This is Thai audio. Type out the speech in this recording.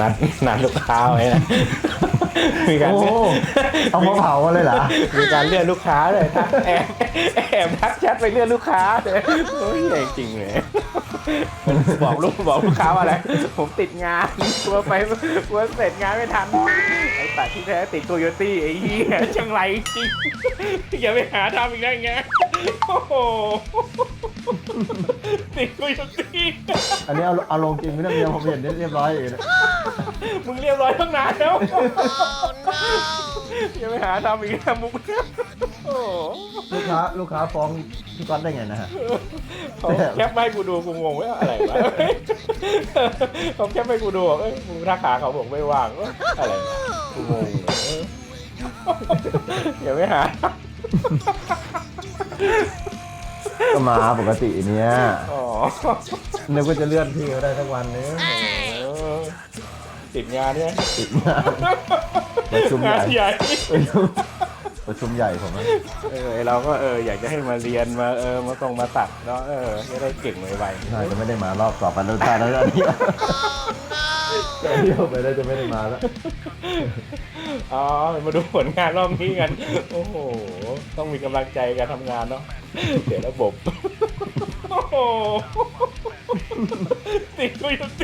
นัดนัดลูกค้าไว้นะ มีการโอ้เลื่อนเอามาเผาเลยเหรอ มีการเลื่อนลูกค้าเลยทักแอบแอบทักแชทไปเลื่อนลูกค้าเลยโอ้ยใหญ่จริงเลยบอกลูกบอกลูกค้าว่าอะไร ผมติดงานกลัวไปกลัวเสร็จงานไม่ทันไอ้ตัดที่แท้ติดโตโยตี้ไอ้เหี้ยจังไรจริงอย่าไปหาทำอีกได้ไงโอ้โหติดโตโยตี้อันนี้เอาเอาลงจริงไม่ได้เมียผมเห็นเรียบร้อยอยู่นะ มึงเรียบร้อยตั้งนานแล้วอย่าไปหาทำอีกนะมุกโอ้โหลูกค้าลูกค้าฟ้องพี่ก๊อตได้ไงนะฮะ เขาแคปมาให้กูดูกูงงว่าอะไรวะเขาแคปให้กูดูบอกเอ้ยมึงราคาเขาบอกไม่ว่างเอ้ยอะไรวะกูงงเลยเอออย่าไปหา ก็มาปกติเนี้ยอ๋อ นึกว่าจะเลื่อนพี่เขาได้สักวันนึงเออ ติดงานเนี่ยติดงานประชุมใหงาญ่นใหญ่ประชุมประชุมใหญ่ผมอะเออเราก็เอออยากจะให้มาเรียนมาเออมาตรงมาตัดเนาะเออจะได้เก่งไวๆน่าจะไม่ได้มารอบต่อไปแล้วตาแล้วอันนี้แต่เที่ยวไปแล้วจะไม่ได้มาแล้วอ๋อมาดูผลงานรอบนี้กัน โอ้โห ต้องมีกำลังใจการทำงานเนาะเสียระบบ โอ้โหติดกูอยู่ที่